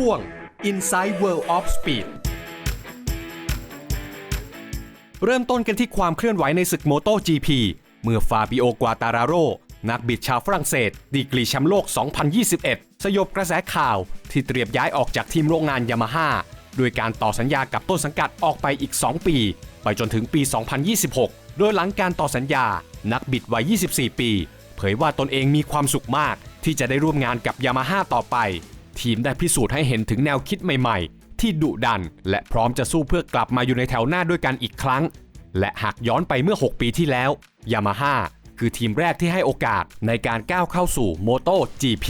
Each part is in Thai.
ช่วง Inside World of Speed เริ่มต้นกันที่ความเคลื่อนไหวในศึก MotoGP เมื่อฟาบิโอกวาตาราโร นักบิดชาวฝรั่งเศส ดีกรีแชมป์โลก 2021 สยบกระแสข่าวที่เตรียมย้ายออกจากทีมโรงงานยามาฮ่าด้วยการต่อสัญญากับต้นสังกัดออกไปอีก 2 ปี ไปจนถึงปี 2026 โดยหลังการต่อสัญญา นักบิดวัย 24 ปี เผยว่าตนเองมีความสุขมากที่จะได้ร่วมงานกับยามาฮ่าต่อไป ทีมได้พิสูจน์ให้เห็นถึงแนวคิดใหม่ๆ ที่ดุดัน และพร้อมจะสู้เพื่อกลับมาอยู่ในแถวหน้าด้วยกันอีกครั้ง และหากย้อนไปเมื่อ 6 ปีที่แล้วยามาฮ่าคือทีมแรกที่ให้โอกาสในการก้าวเข้าสู่ Moto GP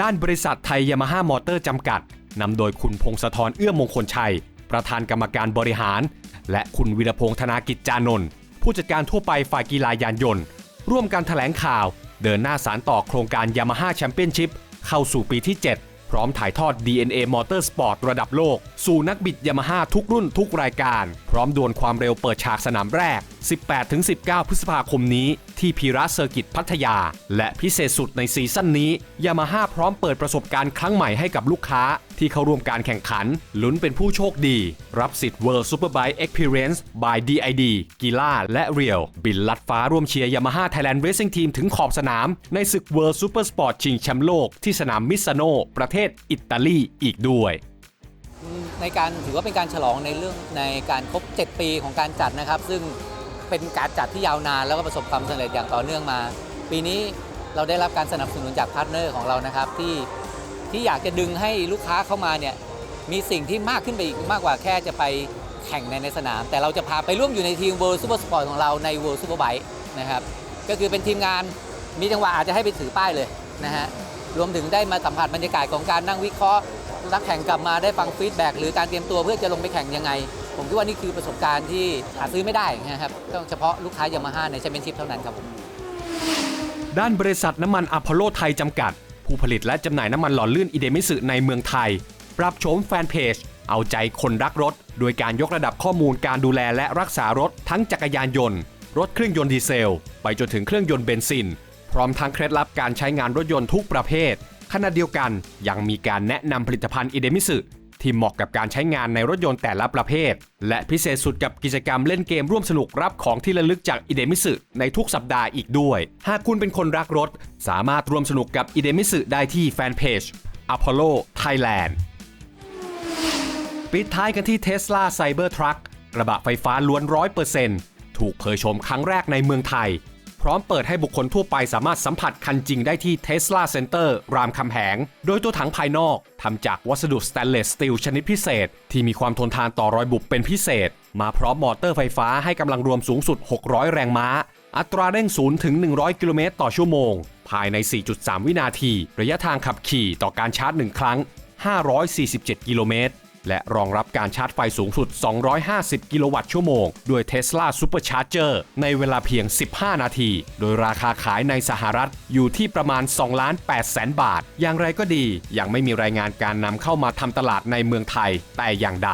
ด้านบริษัทไทยยามาฮ่ามอเตอร์จำกัดนำโดยคุณพงศธรเอื้อมมงคลชัย ประธานกรรมการบริหาร และคุณวิรพงษ์ธนากิจจานนท์ผู้จัดการทั่วไปฝ่ายกีฬายานยนต์ ร่วมกันแถลงข่าว เดินหน้าสารต่อโครงการยามาฮ่าแชมเปี้ยนชิพเข้าสู่ปีที่ 7 พร้อมถ่ายทอด DNA Motorsport ระดับโลก สู่นักบิดยามาฮ่าทุกรุ่นทุกรายการ พร้อมดวลความเร็วเปิดฉากสนามแรก 18-19 พฤษภาคมนี้ ที่พีระเซอร์กิตพัทยา และพิเศษสุดในซีซั่นนี้ยามาฮ่าพร้อมเปิดประสบการณ์ครั้งใหม่ให้กับลูกค้า ที่เข้าร่วมการแข่งขัน ลุ้นเป็นผู้โชคดี รับสิทธิ์ World Superbike Experience by DID กีฬาและ Real บินลัดฟ้าร่วมเชียร์ Yamaha Thailand Racing Team ถึงขอบสนาม ในศึก World Super Sport ชิงแชมป์โลกที่สนามมิสซาโนประเทศอิตาลีอีกด้วย ในการถือว่าเป็นการฉลองในเรื่องในการครบ 7 ปีของการจัดนะครับ ซึ่งเป็นการจัดที่ยาวนานแล้วก็ประสบความสำเร็จอย่างต่อเนื่องมา ปีนี้เราได้รับการสนับสนุนจากพาร์ทเนอร์ของเรานะครับที่ที่อยากจะดึงให้ลูกค้าเข้ามาเนี่ยมีสิ่งที่มากขึ้นไปอีกมากกว่าแค่จะไปแข่งในในสนาม แต่เราจะพาไปร่วมอยู่ในทีม World Super Sport ของเราใน World Superbike นะครับก็คือเป็นทีมงานมีจังหวะอาจจะให้ไปถือป้ายเลยนะฮะ รวมถึงได้มาสัมผัสบรรยากาศของการนั่งวิเคราะห์นักแข่งกลับมาได้ฟังฟีดแบ็กหรือการเตรียมตัวเพื่อจะลงไปแข่งยังไง ผมคิดว่านี่คือประสบการณ์ที่หาซื้อไม่ได้นะครับต้องเฉพาะลูกค้ายามาฮ่าในแชมเปี้ยนชิพเท่านั้นครับผมด้านบริษัทน้ำมันอพอลโลไทยจำกัด ผู้ผลิตและจำหน่ายน้ำมันหล่อลื่นอิเดมิสึในเมืองไทย ปรับโฉมแฟนเพจ เอาใจคนรักรถ โดยการยกระดับข้อมูลการดูแลและรักษารถทั้งจักรยานยนต์ รถเครื่องยนต์ดีเซล ไปจนถึงเครื่องยนต์เบนซิน พร้อมทั้งเคล็ดลับการใช้งานรถยนต์ทุกประเภท ขณะเดียวกันยังมีการแนะนำผลิตภัณฑ์อิเดมิสึที่เหมาะกับการใช้งานในรถยนต์แต่ละประเภท และพิเศษสุดกับกิจกรรมเล่นเกมร่วมสนุกรับของที่ระลึกจากอิเดมิสึในทุกสัปดาห์อีกด้วย หากคุณเป็นคนรักรถ สามารถร่วมสนุกกับอิเดมิสึได้ที่แฟนเพจ Apollo Thailand ปิดท้ายกันที่ Tesla Cybertruck กระบะไฟฟ้าล้วนร้อยเปอร์เซนต์ถูกเผยโฉมครั้งแรกในเมืองไทย พร้อมเปิดให้บุคคลทั่วไปสามารถสัมผัสคันจริงได้ที่ Tesla Center รามคำแหง โดยตัวถังภายนอกทำจากวัสดุสแตนเลสสตีลชนิดพิเศษ ที่มีความทนทานต่อรอยบุบเป็นพิเศษ มาพร้อมมอเตอร์ไฟฟ้าให้กำลังรวมสูงสุด 600 แรงม้า อัตราเร่ง0ถึง 100 กิโลเมตรต่อชั่วโมง ภายใน 4.3 วินาที ระยะทางขับขี่ต่อการชาร์จ 1 ครั้ง 547 กิโลเมตร และรองรับการชาร์จไฟสูงสุด 250 กิโลวัตต์ชั่วโมง ด้วย Tesla Supercharger ในเวลาเพียง 15 นาที โดยราคาขายในสหรัฐอยู่ที่ประมาณ2ล้าน8แสนบาท อย่างไรก็ดี ยังไม่มีรายงานการนำเข้ามาทำตลาดในเมืองไทยแต่อย่างใด